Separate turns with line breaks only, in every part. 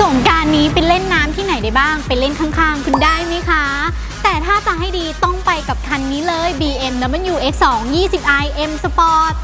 สงการนี้ไปเล่นน้ำที่ไหนได้บ้าง ไปเล่นข้างๆ คุณได้ไหมคะ แต่ถ้าจะให้ดีต้องไปกับคันนี้เลย BMW X2 20i M Sport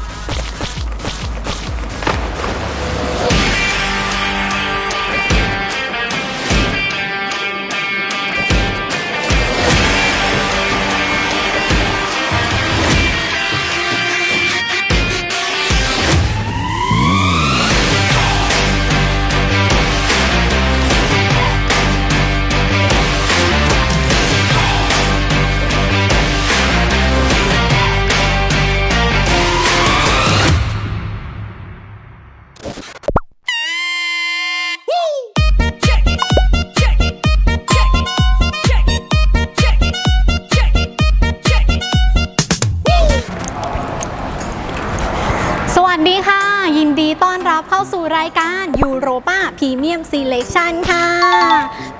สวัสดีค่ะ ยินดีต้อนรับเข้าสู่รายการยูโรป a พรีเมียมซีเลชันค่ะ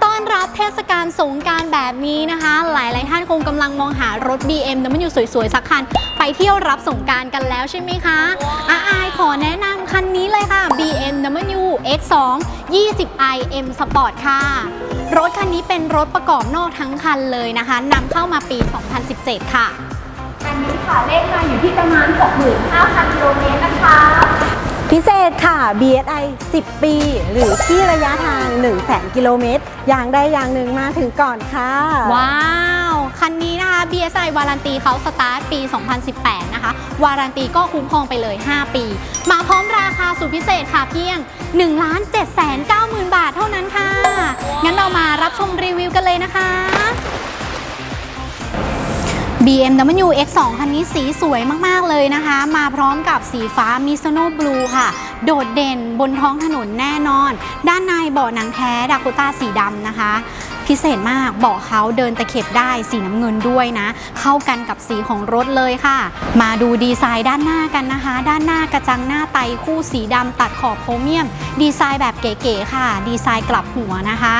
ต้อนรับเทศกาลสงการแบบนี้นะคะ หลายๆท่านคงกำลังมองหารถ BMW สวย ๆ สักคัน ไปเที่ยวรับสงการกันแล้วใช่ไหมคะอาอายขอแนะนำคันนี้เลยค่ะ BMW X2 20i M Sport ค่ะ รถคันนี้เป็นรถประกอบนอกทั้งคันเลยนะคะนำเข้ามาปี 2017 ค่ะ
อันนี้ค่ะเลขมาอยู่ที่ประมาณ 65,000กิโลเมตรนะคะ
พิเศษค่ะ BSI 10 ปี หรือที่ระยะทาง 1 0 0 0 0 0 กิโลเมตร อย่างใดอย่างหนึ่งมาถึงก่อนค่ะ
ว้าว คันนี้นะคะ BSI วารันตีเขาสตาร์ทปี 2018 นะคะ วารันตีก็คุ้มครองไปเลย 5 ปี มาพร้อมราคาสุดพิเศษค่ะเพียง 1 7 9 0 0 0 0 บาทเท่านั้นค่ะ งั้นเรามารับชมรีวิวกันเลยนะคะ BMW X2 คันนี้สีสวยมาก ๆ เลยนะคะ มาพร้อมกับสีฟ้ามิโซโนบลูค่ะ โดดเด่นบนท้องถนนแน่นอน ด้านในเบาะหนังแท้ดากูต้าสีดำนะคะ พิเศษมากเบาะเขาเดินตะเข็บได้สีน้ำเงินด้วยนะ เข้ากันกับสีของรถเลยค่ะ มาดูดีไซน์ด้านหน้ากันนะคะ ด้านหน้ากระจังหน้าไตคู่สีดำตัดขอบโครเมียม ดีไซน์แบบเก๋ๆค่ะ ดีไซน์กลับหัวนะคะ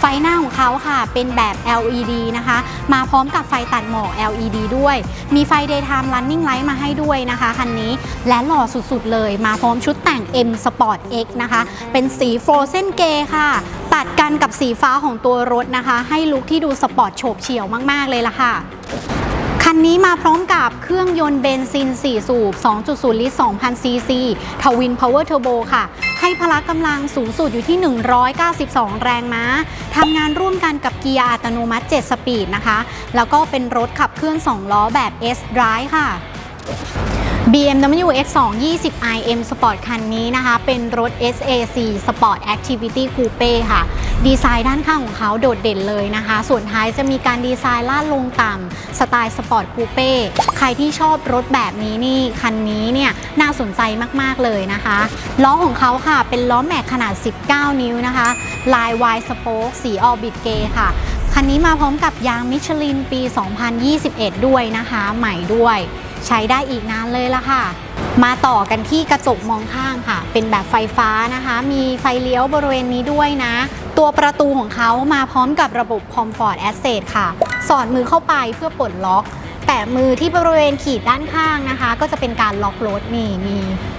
ไฟหน้าของเขาค่ะ เป็นแบบ LED นะคะ มาพร้อมกับไฟตัดหมอก LED ด้วย มีไฟ daytime running light มาให้ด้วยนะคะคันนี้ และหล่อสุดๆเลย มาพร้อมชุดแต่ง M Sport X นะคะ เป็นสี Frozen Grey ค่ะ ตัดกันกับสีฟ้าของตัวรถนะคะ ให้ลุคที่ดูสปอร์ตโฉบเฉี่ยวมากๆเลยล่ะค่ะ คันนี้มาพร้อมกับเครื่องยนต์เบนซิน 4 สูบ 2.0 ลิตร 2,000 ซีซีทวินพาวเวอร์เทอร์โบค่ะ ให้พละกำลังสูงสุดอยู่ที่ 192 แรงม้า ทำงานร่วมกันกับเกียร์อัตโนมัติ 7 สปีดนะคะ แล้วก็เป็นรถขับเคลื่อน 2 ล้อแบบ S Drive ค่ะ BMW X2 20i M Sport คันนี้นะคะ เป็นรถ SAC Sport Activity Coupe ค่ะ ดีไซน์ด้านข้างของเขาโดดเด่นเลยนะคะ ส่วนท้ายจะมีการดีไซน์ลาดลงต่ำสไตล์สปอร์ตคูเป้ใครที่ชอบรถแบบนี้นี่ คันนี้เนี่ยน่าสนใจมาก ๆ เลยนะคะ ล้อของเขาค่ะเป็นล้อแม็กขนาด 19 นิ้วนะคะ ลาย Y Spoke สีออบิ t เกค่ะคันนี้มาพร้อมกับยางมิชลินปี 2021 ด้วยนะคะ ใหม่ด้วย ใช้ได้อีกนานเลยละค่ะ มาต่อกันที่กระจกมองข้างค่ะ เป็นแบบไฟฟ้านะคะ มีไฟเลี้ยวบริเวณนี้ด้วยนะ ตัวประตูของเขามาพร้อมกับระบบ Comfort Access ค่ะ สอดมือเข้าไปเพื่อปลดล็อก แตะมือที่บริเวณขีดด้านข้างนะคะ ก็จะเป็นการล็อกรถนี่มี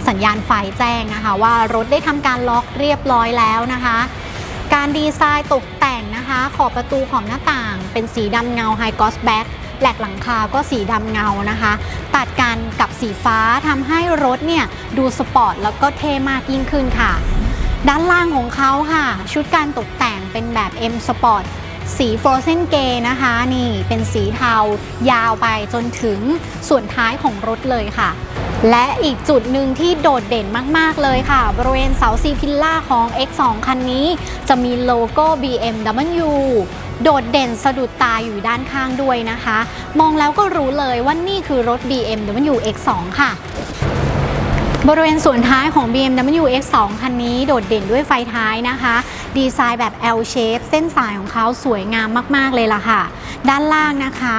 สัญญาณไฟแจ้งนะคะ ว่ารถได้ทำการล็อกเรียบร้อยแล้วนะคะ การดีไซน์ตกแต่งนะคะ ขอบประตูขอบหน้าต่าง เป็นสีดำเงาไฮกอสแบ็ก แหลกหลังคาก็สีดำเงานะคะ ตัดกันกับสีฟ้าทำให้รถเนี่ยดูสปอร์ตแล้วก็เท่มากยิ่งขึ้นค่ะ ด้านล่างของเขาค่ะ ชุดการตกแต่งเป็นแบบ M Sport สีโฟรเซนเกนะคะนี่เป็นสีเทายาวไปจนถึงส่วนท้ายของรถเลยค่ะ และอีกจุดหนึ่งที่โดดเด่นมาก ๆ เลยค่ะ บริเวณเสาซีพิลล่าของ X2 คันนี้ จะมีโลโก้ BMW โดดเด่นสะดุดตาอยู่ด้านข้างด้วยนะคะ มองแล้วก็รู้เลยว่านี่คือรถ BMW X2 ค่ะ บริเวณส่วนท้ายของ BMW X2 คันนี้โดดเด่นด้วยไฟท้ายนะคะ ดีไซน์แบบ L shape เส้นสายของเขาสวยงามมาก ๆ เลยล่ะค่ะ ด้านล่างนะคะ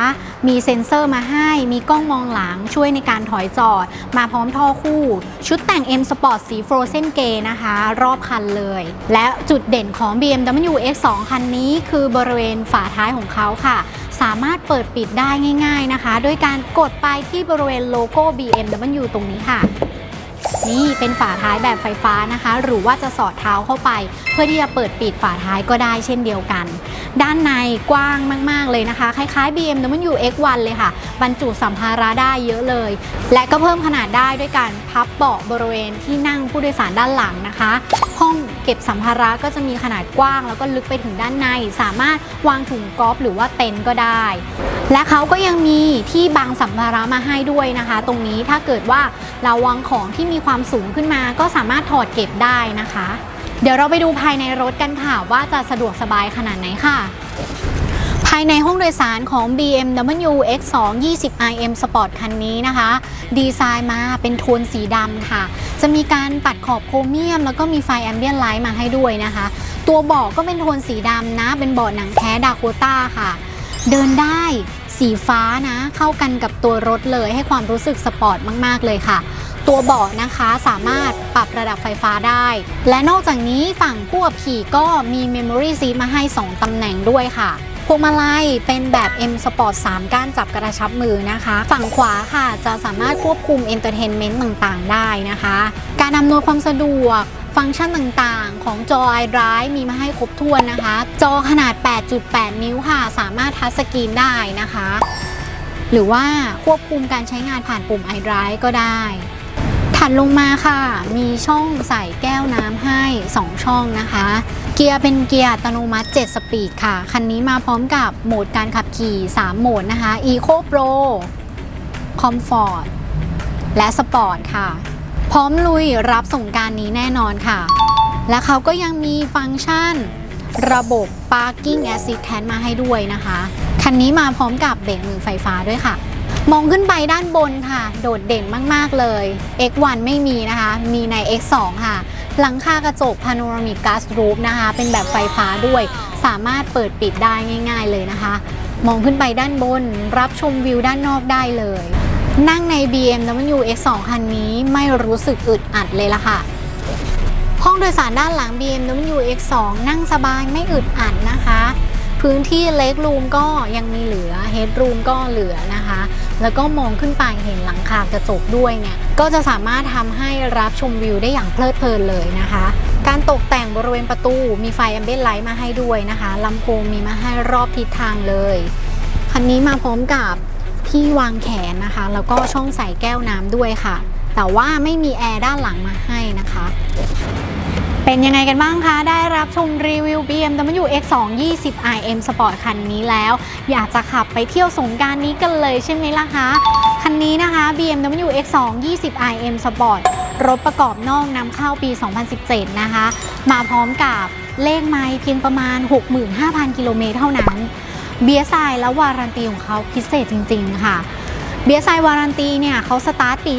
มีเซ็นเซอร์มาให้ มีกล้องมองหลังช่วยในการถอยจอด มาพร้อมท่อคู่ ชุดแต่ง M Sport สี Frozen Grey นะคะ รอบคันเลย และจุดเด่นของ BMW X2 คันนี้คือบริเวณฝาท้ายของเขาค่ะ สามารถเปิดปิดได้ง่าย ๆนะคะ ด้วยการกดไปที่บริเวณโลโก้ BMW ตรงนี้ค่ะ นี่เป็นฝาท้ายแบบไฟฟ้านะคะ หรือว่าจะสอดเท้าเข้าไป เพื่อที่จะเปิดปิดฝาท้ายก็ได้เช่นเดียวกัน ด้านในกว้างมาก ๆ เลยนะคะ คล้ายๆ BMW X1 เลยค่ะ บรรจุสัมภาระได้เยอะเลย และก็เพิ่มขนาดได้ด้วยการพับเบาะบริเวณที่นั่งผู้โดยสารด้านหลังนะคะ ห้องเก็บสัมภาระก็จะมีขนาดกว้าง แล้วก็ลึกไปถึงด้านใน สามารถวางถุงกอล์ฟหรือว่าเต็นท์ก็ได้ และเขาก็ยังมีที่บังสัมภาระมาให้ด้วยนะคะ ตรงนี้ถ้าเกิดว่าเราวางของที่มีความสูงขึ้นมาก็สามารถถอดเก็บได้นะคะ เดี๋ยวเราไปดูภายในรถกันค่ะ ว่าจะสะดวกสบายขนาดไหนค่ะภายในห้องโดยสารของ BMW X2 20 iM Sport คันนี้นะคะ ดีไซน์มาเป็นโทนสีดำค่ะ จะมีการปัดขอบโครเมียม แล้วก็มีไฟแอมเบียนไลท์มาให้ด้วยนะคะ ตัวเบาะก็เป็นโทนสีดำนะ เป็นเบาะหนังแท้ดาโ o ต้าค่ะ เดินได้สีฟ้านะ เข้ากันกับตัวรถเลยให้ความรู้สึกสปอร์ตมาก ๆ เลยค่ะ ตัวเบาะนะคะสามารถปรับระดับไฟฟ้าได้ และนอกจากนี้ฝั่งผู้ขับขี่ก็มี Memory Seat มาให้ 2 ตำแหน่งด้วยค่ะพวงมาลัยเป็นแบบ M Sport 3 ก้านจับกระชับมือนะคะ ฝั่งขวาค่ะจะสามารถควบคุม Entertainment ต่างๆ ได้นะคะ การอำนวยความสะดวก ฟังก์ชันต่างๆ ของจอ iDrive มีมาให้ครบถ้วนนะคะ จอขนาด 8.8 นิ้วค่ะ สามารถทัชสกรีนได้นะคะ หรือว่าควบคุมการใช้งานผ่านปุ่ม iDrive ก็ได้ ถัดลงมาค่ะ มีช่องใส่แก้วน้ำให้ 2 ช่องนะคะ เกียร์เป็นเกียร์อัตโนมัติ 7 สปีดค่ะ คันนี้มาพร้อมกับโหมดการขับขี่ 3 โหมดนะคะ Eco Pro Comfort และ Sport ค่ะ พร้อมลุยรับส่งกรารนี้แน่นอนค่ะ และเขาก็ยังมีฟังก์ชัน ระบบ Parking Assistant มาให้ด้วยนะคะ คันนี้มาพร้อมกับเบรกมือไฟฟ้าด้วยค่ะ มองขึ้นไปด้านบนค่ะ โดดเด่นมาก ๆ เลย X1 ไม่มีนะคะ มีใน X2 ค่ะ หลังคากระจก Panoramic Glass Roof นะคะ เป็นแบบไฟฟ้าด้วย สามารถเปิดปิดได้ง่าย ๆ เลยนะคะ มองขึ้นไปด้านบน รับชมวิวด้านนอกได้เลย นั่งใน BMW X2 คันนี้ไม่รู้สึกอึดอัดเลยล่ะค่ะ ห้องโดยสารด้านหลัง BMW X2 นั่งสบายไม่อึดอัดนะคะ พื้นที่เล็กรูมก็ยังมีเหลือเฮดรูมก็เหลือนะคะ แล้วก็มองขึ้นไปเห็นหลังคากระจกด้วยเนี่ย ก็จะสามารถทำให้รับชมวิวได้อย่างเพลิดเพลินเลยนะคะ การตกแต่งบริเวณประตูมีไฟแอมเบนไลท์มาให้ด้วยนะคะลำโพงมีมาให้รอบทิศทางเลย คันนี้มาพร้อมกับ ที่วางแขนนะคะ แล้วก็ช่องใส่แก้วน้ำด้วยค่ะ แต่ว่าไม่มีแอร์ด้านหลังมาให้นะคะ เป็นยังไงกันบ้างคะ ได้รับชมรีวิว BMW X2 20 iM Sport คันนี้แล้ว อยากจะขับไปเที่ยวสงการนี้กันเลยใช่ไหมล่ะคะคันนี้นะคะ BMW X2 20 iM Sport รถประกอบนอกนำเข้าปี 2017 นะคะ มาพร้อมกับเลขไมล์เพียงประมาณ 65,000 กิโลเมตรเท่านั้น เบียร์ไซน์และวารันตีของเขาพิเศษจริง ๆ ค่ะ เบียร์ไซน์วารันตีเนี่ยเขาสตาร์ทปี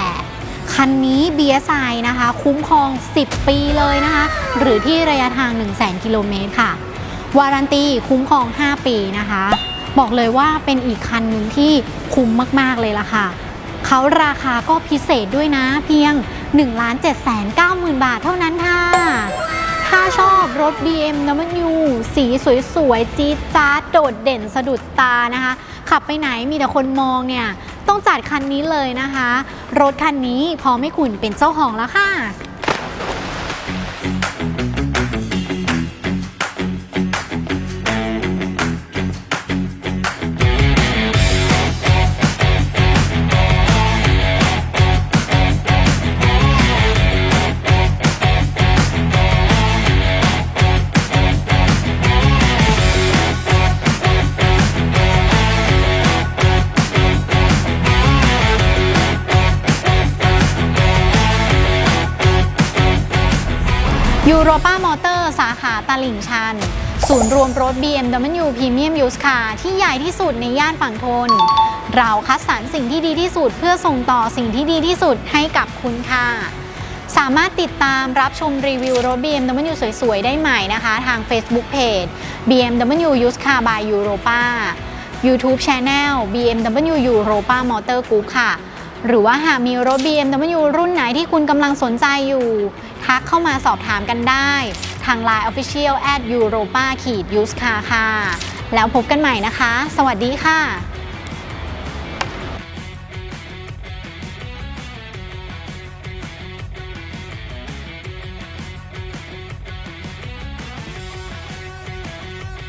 2018 คันนี้เบียร์ไซนะคะ คุ้มครอง 10 ปีเลยนะคะ หรือที่ระยะทาง 1 0 0 0 0 0 กิโลเมตรค่ะ วารันตีคุ้มครอง 5 ปีนะคะ บอกเลยว่าเป็นอีกคันหนึ่งที่คุ้มมากๆเลยล่ะค่ะเขาราคาก็พิเศษด้วยนะเพียง 1 7 9 0 0 0 0 บาทเท่านั้นค่ะ ชอบรถ BMW สีสวยๆ จี๊ดจ๊าดโดดเด่นสะดุดตานะคะ ขับไปไหนมีแต่คนมองเนี่ย ต้องจัดคันนี้เลยนะคะ รถคันนี้พร้อมให้คุณเป็นเจ้าของแล้วค่ะ โรป้ามอเตอร์ สาขาตลิ่งชัน ศูนย์รวมรถ BMW Premium Used Car ที่ใหญ่ที่สุดในย่านฝั่งทน เราคัดสรรสิ่งที่ดีที่สุดเพื่อส่งต่อสิ่งที่ดีที่สุดให้กับคุณค่ะ สามารถติดตามรับชมรีวิวรถ BMW สวยๆ ได้ใหม่นะคะ ทาง Facebook Page BMW Used Car by Europa YouTube Channel BMW Europa Motor Group ค่ะ หรือว่าหากมีรถ BMW รุ่นไหนที่คุณกำลังสนใจอยู่ ทักเข้ามาสอบถามกันได้ ทาง Line Official at europa ขีด use Car ค่ะ แล้วพบกันใหม่นะคะ สวัสดีค่ะ